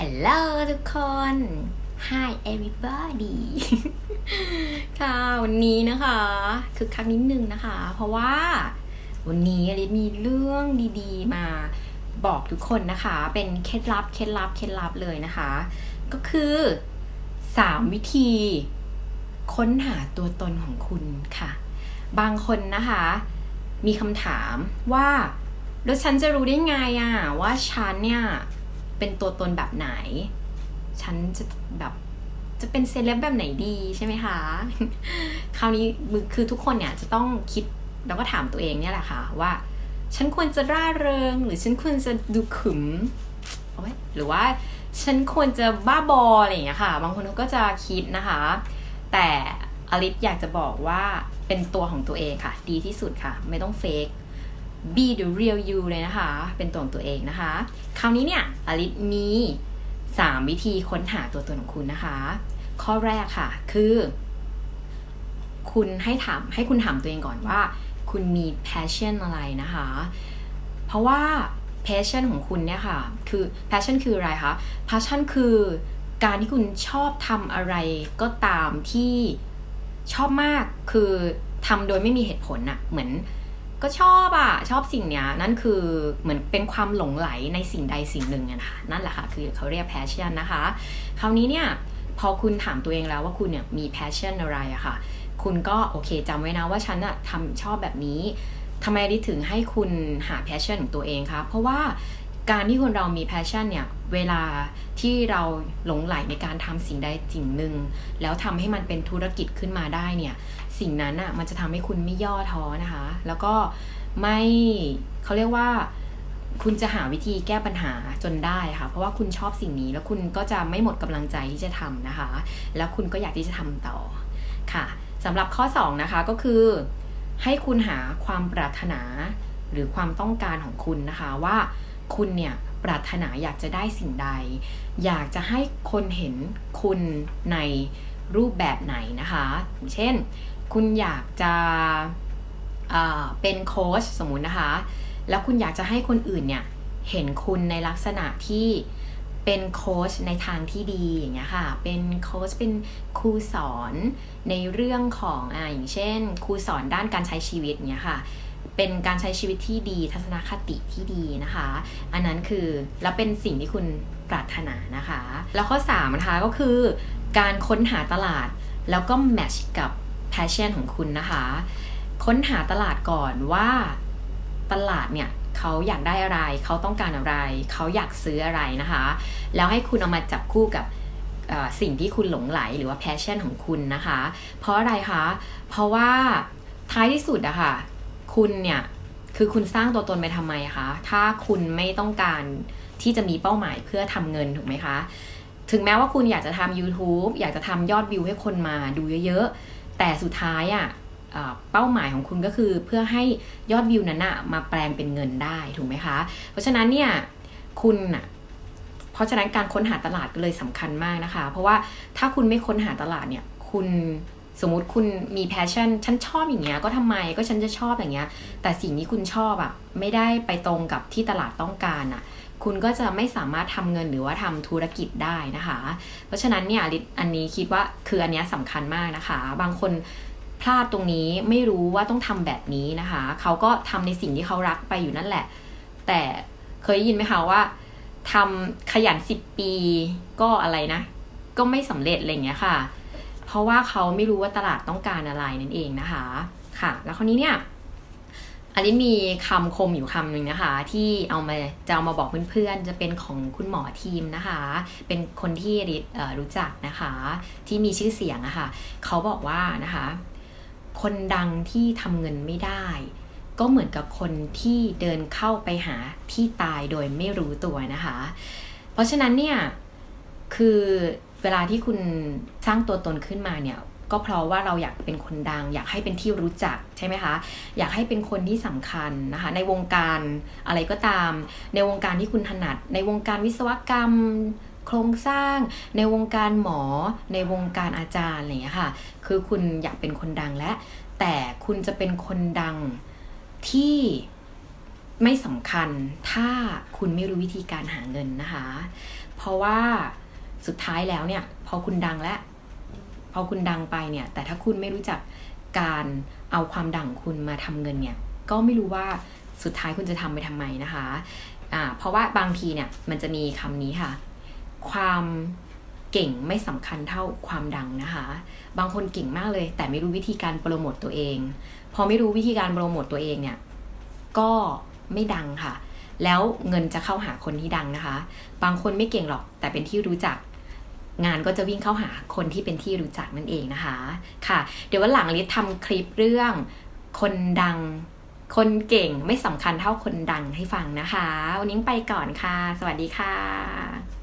Hello ทุกคน Hi everybody ค่ะวันนี้นะคะคือคักนิดนึงนะคะ เพราะว่าวันนี้อลิมีเรื่องดีๆ มาบอกทุกคนนะคะ เป็นเคล็ดลับเคล็ดลับเคล็ดลับเลยนะคะ ก็คือ 3 วิธี ค้นหาตัวตนของคุณค่ะ บางคนนะคะ มีคำถามว่า แล้วฉันจะรู้ได้ไงอะว่าฉันเนี่ย เป็นตัวตนแบบไหน ฉันจะแบบจะเป็นเซเลบแบบไหนดีใช่ไหมคะ คราวนี้คือทุกคนเนี่ยจะต้องคิดแล้วก็ถามตัวเองเนี่ยแหละค่ะว่า ฉันควรจะร่าเริง หรือฉันควรจะดูขึมเอาไว้หรือว่าฉันควรจะบ้าบออะไรอย่างเงี้ยค่ะ บางคนเขาก็จะคิดนะคะ แต่อลิสอยากจะบอกว่าเป็นตัวของตัวเองค่ะ ดีที่สุดค่ะ ไม่ต้องเฟก be the real you เลยนะคะ เป็นตัวของตัวเองนะคะ คราวนี้เนี่ยอลิสมี 3 วิธีค้นหาตัวตนของคุณนะคะ ข้อแรกค่ะ คือ คุณให้ถามให้คุณถามตัวเองก่อนว่า คุณมี passion อะไรนะคะ เพราะว่า passion ของคุณเนี่ยค่ะ คือ passion คืออะไรคะ passion คือการที่คุณชอบทำอะไรก็ตามที่ชอบมากคือทำโดยไม่มีเหตุผลอะเหมือน ก็ชอบอะชอบสิ่งเนี้ย นั่นคือเหมือนเป็นความหลงไหลในสิ่งใดสิ่งหนึ่งนะคะนั่นแหละค่ะคือเขาเรียก passion นะคะ คราวนี้เนี่ยพอคุณถามตัวเองแล้วว่าคุณเนี่ยมี passion อะไรอะค่ะ คุณก็โอเคจำไว้นะว่าฉันอะทำชอบแบบนี้ทำไมดิถึงให้คุณหา passion ของตัวเองคะเพราะว่า การที่คนเรามี passion เนี่ยเวลาที่เราหลงไหลในการทำสิ่งใดสิ่งหนึ่ง แล้วทำให้มันเป็นธุรกิจขึ้นมาได้เนี่ยสิ่งนั้นอะมันจะทำให้คุณไม่ย่อท้อนะคะ แล้วก็ไม่เขาเรียกว่าคุณจะหาวิธีแก้ปัญหาจนได้ค่ะ เพราะว่าคุณชอบสิ่งนี้แล้วคุณก็จะไม่หมดกำลังใจที่จะทำนะคะ แล้วคุณก็อยากที่จะทำต่อค่ะสำหรับข้อ 2 นะคะก็คือ ให้คุณหาความปรารถนาหรือความต้องการของคุณนะคะว่า คุณเนี่ยปรารถนาอยากจะได้สิ่งใด อยากจะให้คนเห็นคุณในรูปแบบไหนนะคะ เช่น คุณอยากจะเอ่อเป็นโค้ชสมมุตินะคะ แล้วคุณอยากจะให้คนอื่นเนี่ยเห็นคุณในลักษณะที่เป็นโค้ชในทางที่ดีอย่างเงี้ยค่ะ เป็นโค้ชเป็นครูสอนในเรื่องของอ่าอย่างเช่น ครูสอนด้านการใช้ชีวิตเงี้ยค่ะ เป็นการใช้ชีวิตที่ดีทัศนคติที่ดีนะคะ อันนั้นคือแล้วเป็นสิ่งที่คุณปรารถนานะคะ แล้วข้อ3นะคะก็คือ การค้นหาตลาดแล้วก็แมทช์กับ passion ของคุณนะคะ ค้นหาตลาดก่อนว่าตลาดเนี่ยเขาอยากได้อะไร เขาต้องการอะไร เขาอยากซื้ออะไรนะคะ แล้วให้คุณเอามาจับคู่กับสิ่งที่คุณหลงไหลหรือว่า passion ของคุณนะคะ เพราะอะไรคะ เพราะว่าท้ายที่สุดอะค่ะ คุณเนี่ยคือคุณสร้างตัวตนไปทำไมคะ ถ้าคุณไม่ต้องการที่จะมีเป้าหมายเพื่อทำเงินถูกไหมคะ ถึงแม้ว่าคุณอยากจะทำ YouTube อยากจะทำยอดวิวให้คนมาดูเยอะๆ แต่สุดท้ายอะ่ะเป้าหมายของคุณก็คือเพื่อให้ยอดวิวนั้นอะมาแปลงเป็นเงินได้ถูกไหมคะ เพราะฉะนั้นเนี่ยคุณอะเพราะฉะนั้นการค้นหาตลาดก็เลยสำคัญมากนะคะ เพราะว่าถ้าคุณไม่ค้นหาตลาดเนี่ย คุณ สมมติคุณมีแพชชั่น ฉันชอบอย่างเงี้ย ก็ทำไมก็ฉันจะชอบอย่างเงี้ย แต่สิ่งที่คุณชอบอะไม่ได้ไปตรงกับที่ตลาดต้องการอะคุณก็จะไม่สามารถทำเงินหรือว่าทำธุรกิจได้นะคะ เพราะฉะนั้นเนี่ยลิอันนี้คิดว่าคืออันนี้ยสำคัญมากนะคะ บางคนพลาดตรงนี้ไม่รู้ว่าต้องทำแบบนี้นะคะ เขาก็ทำในสิ่งที่เขารักไปอยู่นั่นแหละ แต่เคยยินไหมคะว่าทำขยันสิบปีก็อะไรนะ ก็ไม่สำเร็จอะไรเงี้ยค่ะ ราะว่าเขาไม่รู้ว่าตลาดต้องการอะไรนั่นเองนะคะค่ะ แล้วคราวนี้เนี่ยอันนี้มีคำคมอยู่คำหนึ่งนะคะ ที่เอามาจะเอามาบอกเพื่อนๆ จะเป็นของคุณหมอทีมนะคะ เป็นคนที่ร,รู้จักนะคะ ที่มีชื่อเสียงอะค่ะเขาบอกว่านะคะ คนดังที่ทำเงินไม่ได้ ก็เหมือนกับคนที่เดินเข้าไปหาที่ตายโดยไม่รู้ตัวนะคะ เพราะฉะนั้นเนี่ยคือ เวลาที่คุณสร้างตัวตนขึ้นมาเนี่ยก็เพราะว่าเราอยากเป็นคนดัง อยากให้เป็นที่รู้จักใช่ไหมคะ อยากให้เป็นคนที่สำคัญนะคะ ในวงการอะไรก็ตาม ในวงการที่คุณถนัด ในวงการวิศวกรรม โครงสร้าง ในวงการหมอ ในวงการอาจารย์อะไรอย่างเงี้ค่ะ คือคุณอยากเป็นคนดังและ แต่คุณจะเป็นคนดังที่ไม่สำคัญถ้าคุณไม่รู้วิธีการหาเงินนะคะ เพราะว่า สุดท้ายแล้วเนี่ย พอคุณดังแล้วพอคุณดังไปเนี่ย แต่ถ้าคุณไม่รู้จักการเอาความดังคุณมาทำเงินเนี่ย ก็ไม่รู้ว่าสุดท้ายคุณจะทำไปทำไมนะคะอ่าเพราะว่าบางทีเนี่ยมันจะมีคำนี้ค่ะ ความเก่งไม่สำคัญเท่าความดังนะคะ บางคนเก่งมากเลย แต่ไม่รู้วิธีการโปรโมตตัวเอง พอไม่รู้วิธีการโปรโมตตัวเองเนี่ย ก็ไม่ดังค่ะ แล้วเงินจะเข้าหาคนที่ดังนะคะ บางคนไม่เก่งหรอก แต่เป็นที่รู้จัก งานก็จะวิ่งเข้าหาคนที่เป็นที่รู้จักนั่นเองนะคะค่ะ เดี๋ยววันหลังลิศทำคลิปเรื่องคนดัง คนเก่งไม่สำคัญเท่าคนดังให้ฟังนะคะ วันนี้ไปก่อนค่ะ สวัสดีค่ะ